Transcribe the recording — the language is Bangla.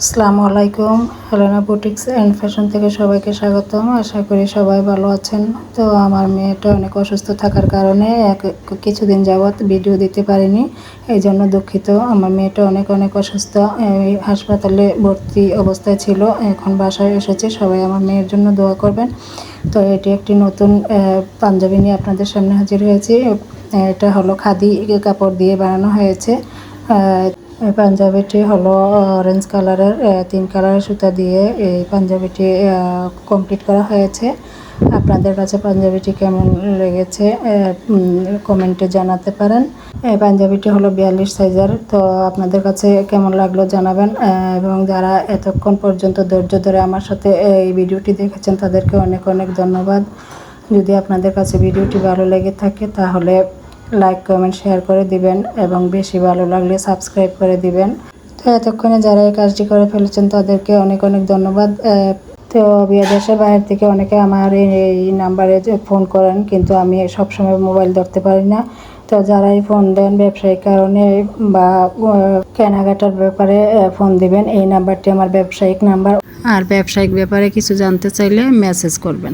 আসসালামু আলাইকুম। হেলেনা বুটিক্স অ্যান্ড ফ্যাশন থেকে সবাইকে স্বাগতম। আশা করি সবাই ভালো আছেন। তো আমার মেয়েটা অনেক অসুস্থ থাকার কারণে এক- কিছুদিন যাবৎ ভিডিও দিতে পারিনি এই জন্য দুঃখিত। আমার মেয়েটা অনেক অনেক অসুস্থ। হাসপাতালে ভর্তি অবস্থায় ছিল, এখন বাসায় এসেছে। সবাই আমার মেয়ের জন্য দোয়া করবেন। তো এটি একটি নতুন পাঞ্জাবি নিয়ে আপনাদের সামনে হাজির হয়েছি। এটা হলো খাদি কাপড় দিয়ে বানানো হয়েছে। পাঞ্জাবিটি হলো অরেঞ্জ কালারের তিন কালারের সুতা দিয়ে এই পাঞ্জাবিটি কমপ্লিট করা হয়েছে। আপনাদের কাছে পাঞ্জাবিটি কেমন লেগেছে কমেন্টে জানাতে পারেন। এই পাঞ্জাবিটি হলো বিয়াল্লিশ সাইজের তো আপনাদের কাছে কেমন লাগল জানাবেন এবং যারা এতক্ষণ পর্যন্ত ধৈর্য ধরে আমার সাথে এই ভিডিওটি দেখেছেন, তাদেরকে অনেক অনেক ধন্যবাদ। যদি আপনাদের কাছে ভিডিওটি ভালো লেগে থাকে, তাহলে লাইক কমেন্ট শেয়ার করে দিবেন এবং বেশি ভালো লাগলে সাবস্ক্রাইব করে দিবেন। তো এতক্ষণে যারা এই কাজটি করে ফেলেছেন, তাদেরকে অনেক অনেক ধন্যবাদ। তো বিদেশের বাইরে থেকে অনেকে আমার এই নাম্বারে ফোন করেন, কিন্তু আমি সবসময় মোবাইল ধরতে পারি না। তো যারাই ফোন দেন ব্যবসায়িক কারণে বা কেনাকাটার ব্যাপারে ফোন দিবেন, এই নাম্বারটি আমার ব্যবসায়িক নাম্বার। আর ব্যবসায়িক ব্যাপারে কিছু জানতে চাইলে মেসেজ করবেন।